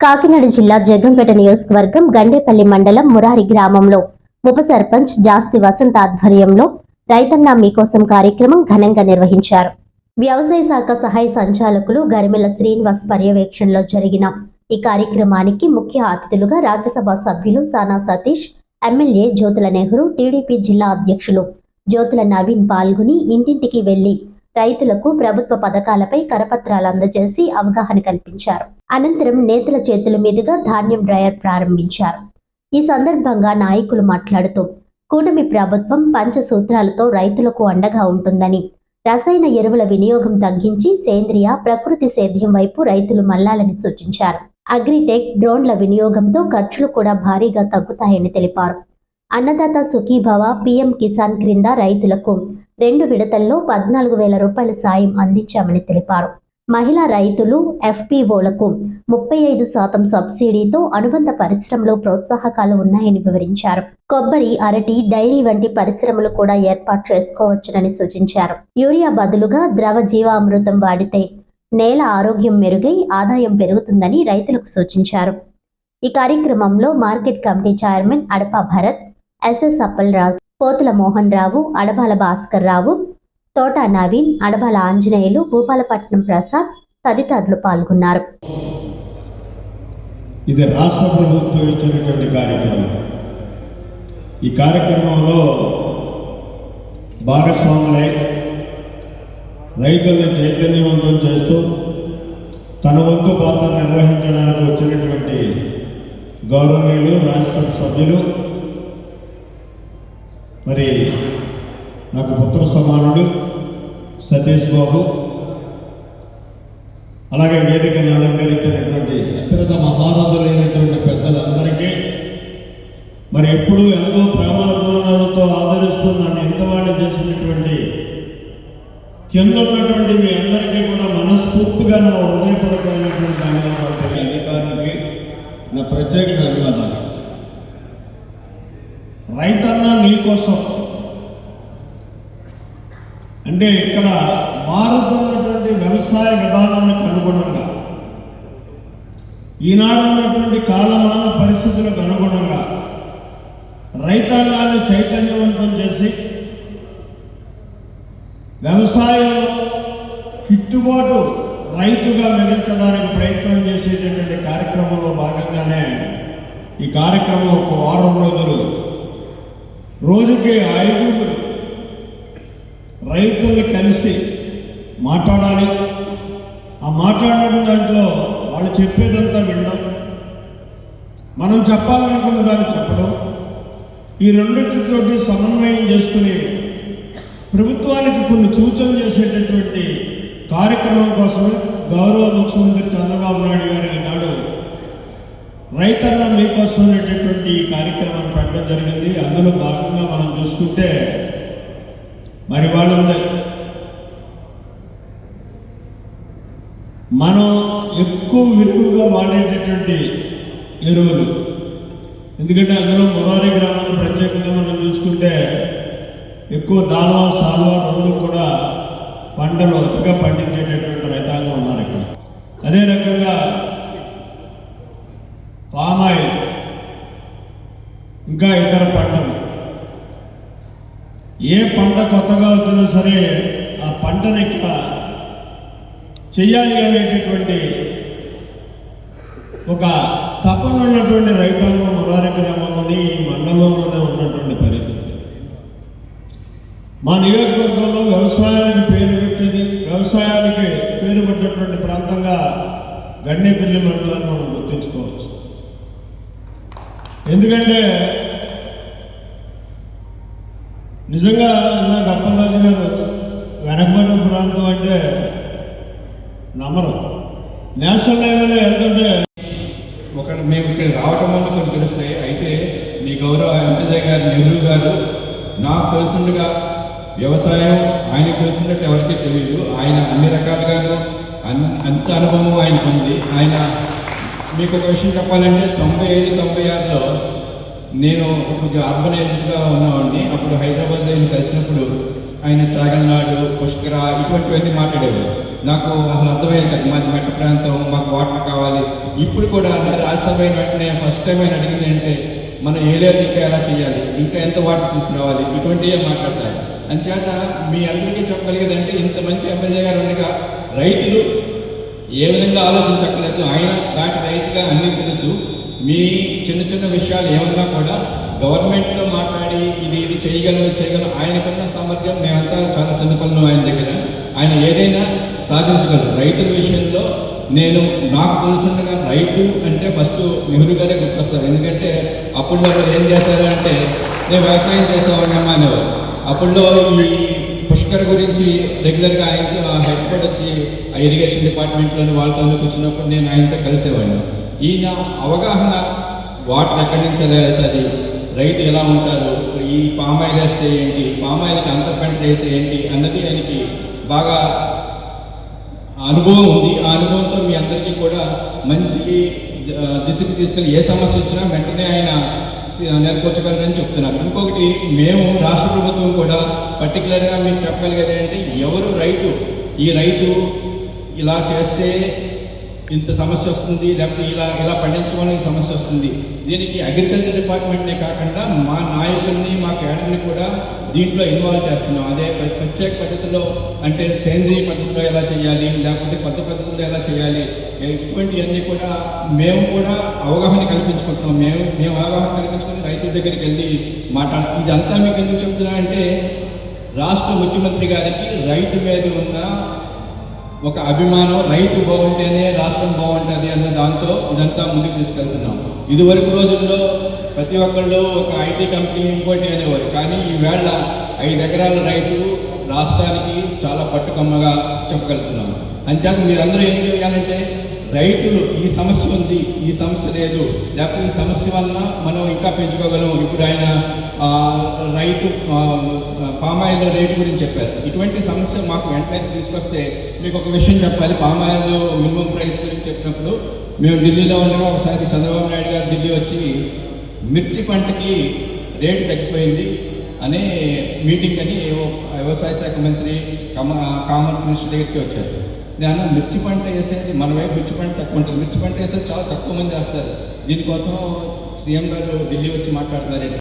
కాకినాడ జిల్లా జగ్గంపేట నియోజకవర్గం గండేపల్లి మండలం మురారి గ్రామంలో ఉప సర్పంచ్ జాస్తి వసంత ఆధ్వర్యంలో రైతన్న మీకోసం కార్యక్రమం ఘనంగా నిర్వహించారు. వ్యవసాయ శాఖ సహాయ సంచాలకులు గరిమెల శ్రీనివాస్ పర్యవేక్షణలో జరిగిన ఈ కార్యక్రమానికి ముఖ్య అతిథులుగా రాజ్యసభ సభ్యులు సానా సతీష్ ఎమ్మెల్యే జ్యోతుల నెహ్రూ టీడీపీ జిల్లా అధ్యక్షులు జ్యోతుల నవీన్ పాల్గొని ఇంటింటికి వెళ్ళి రైతులకు ప్రభుత్వ పథకాలపై కరపత్రాలు అందజేసి అవగాహన కల్పించారు. అనంతరం నేతల చేతుల మీదుగా ధాన్యం డ్రయర్ ప్రారంభించారు. ఈ సందర్భంగా నాయకులు మాట్లాడుతూ కూటమి ప్రభుత్వం పంచసూత్రాలతో రైతులకు అండగా ఉంటుందని రసాయన ఎరువుల వినియోగం తగ్గించి సేంద్రియ ప్రకృతి సేద్యం వైపు రైతులు మళ్ళాలని సూచించారు. అగ్రిటెక్ డ్రోన్ల వినియోగంతో ఖర్చులు కూడా భారీగా తగ్గుతాయని తెలిపారు. అన్నదాత సుఖీభవ పీఎం కిసాన్ క్రింద రైతులకు రెండు విడతల్లో పద్నాలుగు వేల రూపాయల సాయం అందించామని తెలిపారు. మహిళా రైతులు ఎఫ్పిఓలకు ముప్పై ఐదు శాతం సబ్సిడీతో అనుబంధ పరిశ్రమలో ప్రోత్సాహకాలు ఉన్నాయని వివరించారు. కొబ్బరి అరటి డైరీ వంటి పరిశ్రమలు కూడా ఏర్పాటు చేసుకోవచ్చునని సూచించారు. యూరియా బదులుగా ద్రవ జీవామృతం వాడితే నేల ఆరోగ్యం మెరుగై ఆదాయం పెరుగుతుందని రైతులకు సూచించారు. ఈ కార్యక్రమంలో market committee chairman Adapa Bharat S S Appalaraju Pothula Mohan Rao Adabala Bhaskar Rao Thota Naveen Adabala Anjaneyulu Bhupalapatnam Prasad తదితరులు పాల్గొన్నారు. ఇది రాష్ట్ర ప్రభుత్వం ఇచ్చినటువంటి కార్యక్రమం. ఈ కార్యక్రమంలో భాగస్వాములై రైతుల్ని చైతన్యవంతం చేస్తూ తన వంతు పాత్ర నిర్వహించడానికి వచ్చినటువంటి గౌరవనీయులు రాజ్యసభ సభ్యులు మరి నాకు పుత్ర సమానుడు సతీష్ బాబు. అలాగే వేదికను అలంకరించినటువంటి అత్యంత మహారథులైనటువంటి పెద్దలందరికీ మరి ఎప్పుడూ ఎంతో ప్రేమాభిమానాలతో ఆదరిస్తూ నన్ను ఎంతవాణి చేసినటువంటి కింద ఉన్నటువంటి మీ అందరికీ కూడా మనస్ఫూర్తిగా నా హృదయపూర్వకమైనటువంటి ధన్యవాదాలు అధికారులకి నా ప్రత్యేక ధన్యవాదాలు. రైతన్న నీకోసం అంటే ఇక్కడ మారుతున్నటువంటి వ్యవసాయ విధానానికి అనుగుణంగా ఈనాడు ఉన్నటువంటి కాలమాన పరిస్థితులకు అనుగుణంగా రైతాంగాన్ని చైతన్యవంతం చేసి వ్యవసాయంలో గిట్టుబాటు రైతుగా మిగల్చడానికి ప్రయత్నం చేసేటటువంటి కార్యక్రమంలో భాగంగానే ఈ కార్యక్రమం ఒక వారం రోజులు రోజుకి ఐదుగురు రైతుల్ని కలిసి మాట్లాడాలి. ఆ మాట్లాడిన దాంట్లో వాళ్ళు చెప్పేదంతా వినడం. మనం చెప్పాలనుకున్న దాన్ని చెప్పడం. ఈ రెండింటితోటి సమన్వయం చేసుకుని ప్రభుత్వానికి కొన్ని సూచనలు చేసేటటువంటి కార్యక్రమం కోసమే గౌరవ ముఖ్యమంత్రి చంద్రబాబు నాయుడు గారు ఈనాడు రైతన్న మీకోసం అనేటటువంటి ఈ కార్యక్రమాన్ని పెట్టడం జరిగింది. అందులో భాగంగా మనం చూసుకుంటే మరి వాళ్ళు మనం ఎక్కువ విలువగా వాడేటటువంటి ఎరువులు. ఎందుకంటే అందులో మురారి గ్రామాన్ని ప్రత్యేకంగా మనం చూసుకుంటే ఎక్కువ దాల్వా సాల్వా రెండు కూడా పంటలు అతిగా పండించేటటువంటి రైతాంగం ఉన్నారు ఇక్కడ. అదే రకంగా పామాయిల్ ఇంకా ఇతర పంటలు. ఏ పంట కొత్తగా వచ్చినా సరే ఆ పంటను ఇక్కడ చెయ్యాలి అనేటటువంటి ఒక తపన ఉన్నటువంటి రైతాంగం మురారి గ్రామంలోని ఈ మండలంలోనే ఉన్నటువంటి పరిస్థితి. మా నియోజకవర్గంలో వ్యవసాయానికి పేరు పెట్టేది వ్యవసాయానికి పేరు పెట్టినటువంటి ప్రాంతంగా గండేపల్లి మండలాన్ని మనం గుర్తించుకోవచ్చు. ఎందుకంటే నిజంగా నాకు గప్పలరాజు గారు వెనకబడిన ప్రాంతం అంటే నమ్మరు. నేషనల్ లెవెల్లో వెళ్తుంటే ఒక మేము ఇక్కడ రావటం వల్ల కొన్ని తెలుస్తాయి. అయితే మీ గౌరవ ఎమ్మెల్యే గారు నెహ్రూ గారు నాకు తెలిసిండగా వ్యవసాయం ఆయనకు తెలిసినట్టు ఎవరికీ తెలియదు. ఆయన అన్ని రకాలుగాను అన్ అంత అనుభవం ఆయనకు ఉంది ఆయన మీకు ఒక విషయం చెప్పాలంటే తొంభై ఐదు తొంభై ఆరులో నేను కొంచెం అర్బనైజ్డ్గా ఉన్నవాడిని. అప్పుడు హైదరాబాద్ ఆయన కలిసినప్పుడు ఆయన చాగల్నాడు పుష్కర ఇటువంటివన్నీ మాట్లాడేవారు. నాకు అసలు అర్థమయ్యేది కాదు. మాది మెట్ట ప్రాంతం మాకు వాటర్ కావాలి. ఇప్పుడు కూడా అన్న రాజ్యసభ అయిన వెంటనే ఫస్ట్ టైం ఆయన అడిగింది అంటే మనం ఏలేరు ఇంకా ఎలా చేయాలి? ఇంకా ఎంత వాటర్ తీసుకురావాలి? ఇటువంటివే మాట్లాడతారు. అంచేత మీ అందరికీ చెప్పగలిగేదంటే ఇంత మంచి ఎమ్మెల్యే గారు ఉండగా రైతులు ఏ విధంగా ఆలోచించక్కర్లేదు. ఆయన సాటి రైతుగా అన్నీ తెలుసు. మీ చిన్న చిన్న విషయాలు ఏమన్నా కూడా గవర్నమెంట్లో మాట్లాడి ఇది ఇది చేయగలం చేయగలను చేయగలం ఆయనకున్న సామర్థ్యం మేమంతా చాలా చిన్నపల్లం ఆయన దగ్గర. ఆయన ఏదైనా సాధించగలరు. రైతుల విషయంలో నేను నాకు తెలుసుండగా రైతు అంటే ఫస్ట్ నెహ్రూ గారే గుర్తొస్తారు. ఎందుకంటే అప్పుడు ఏం చేశారు అంటే నేను వ్యవసాయం చేసేవాడినమ్మా అనేవారు. అప్పుడులో ఈ పుష్కర్ గురించి రెగ్యులర్గా ఆయనతో హెడ్ కోర్ట్ వచ్చి ఆ ఇరిగేషన్ డిపార్ట్మెంట్లోని వాళ్ళతో కూర్చున్నప్పుడు నేను ఆయనతో కలిసేవాడిని. ఈయన అవగాహన వాటర్ ఎక్కడి నుంచి వెళ్తుంది? రైతు ఎలా ఉంటారు ఈ పామాయిల్ వేస్తే ఏంటి? పామాయిల్కి అంతర్పంట అయితే ఏంటి? అన్నది ఆయనకి బాగా అనుభవం ఉంది. ఆ అనుభవంతో మీ అందరికీ కూడా మంచి దిశకి తీసుకెళ్ళి ఏ సమస్య వచ్చినా వెంటనే ఆయన నేర్పించగలరని చెప్తున్నారు ఇంకొకటి మేము రాష్ట్ర ప్రభుత్వం కూడా పర్టికులర్గా మీకు చెప్పగలిగేది ఏంటంటే ఎవరు రైతు ఈ రైతు ఇలా చేస్తే ఇంత సమస్య వస్తుంది లేకపోతే ఇలా ఇలా పండించడం వల్ల ఈ సమస్య వస్తుంది. దీనికి అగ్రికల్చర్ డిపార్ట్మెంట్నే కాకుండా మా నాయకుల్ని మా క్యాడర్ని కూడా దీంట్లో ఇన్వాల్వ్ చేస్తున్నాం. అదే ప్ర- ప్రత్యేక పద్ధతిలో అంటే సేంద్రియ పద్ధతిలో ఎలా చేయాలి లేకపోతే కొత్త పద్ధతిలో ఎలా చేయాలి ఇటువంటివన్నీ కూడా మేము కూడా అవగాహన కల్పించుకుంటున్నాం. మేము మేము అవగాహన కల్పించుకుని రైతుల దగ్గరికి వెళ్ళి మాట్లాడ ఇదంతా మీకు ఎందుకు చెప్తున్నా అంటే రాష్ట్ర ముఖ్యమంత్రి గారికి రైతు మీద ఉన్న ఒక అభిమానం రైతు బాగుంటేనే రాష్ట్రం బాగుంటుంది అన్న దాంతో ఇదంతా ముందుకు తీసుకెళ్తున్నాం. ఇదివరకు రోజుల్లో ప్రతి ఒక్కళ్ళు ఒక ఐటీ కంపెనీ ఇంకోటి అనేవారు. కానీ ఈవేళ ఐదు ఎకరాల రైతు రాష్ట్రానికి చాలా పట్టుకమ్మగా చెప్పగలుగుతున్నాం. అంచేత మీరందరూ ఏం చేయాలంటే రైతులు ఈ సమస్య ఉంది ఈ సమస్య లేదు. లేకపోతే ఈ సమస్య వలన మనం ఇంకా పెంచుకోగలం. ఇప్పుడు ఆయన రైతు పామాయిల్ రేటు గురించి చెప్పారు. ఇటువంటి సమస్య మాకు వెంటనే తీసుకొస్తే మీకు ఒక విషయం చెప్పాలి. పామాయిల్ మినిమం ప్రైస్ గురించి చెప్పినప్పుడు మేము ఢిల్లీలో ఉండగా ఒకసారి చంద్రబాబు నాయుడు గారు ఢిల్లీ వచ్చి మిర్చి పంటకి రేటు తగ్గిపోయింది. అనే మీటింగ్ అని వ్యవసాయ శాఖ మంత్రి కమ కామర్స్ మినిస్టర్ దగ్గరికి వచ్చారు. నేను మిర్చి పంట వేసేది? మన వైపు మిర్చి పంట తక్కువ ఉంటుంది. మిర్చి పంట వేసేది చాలా తక్కువ మంది వేస్తారు. దీనికోసం సీఎం గారు ఢిల్లీ వచ్చి మాట్లాడుతున్నారు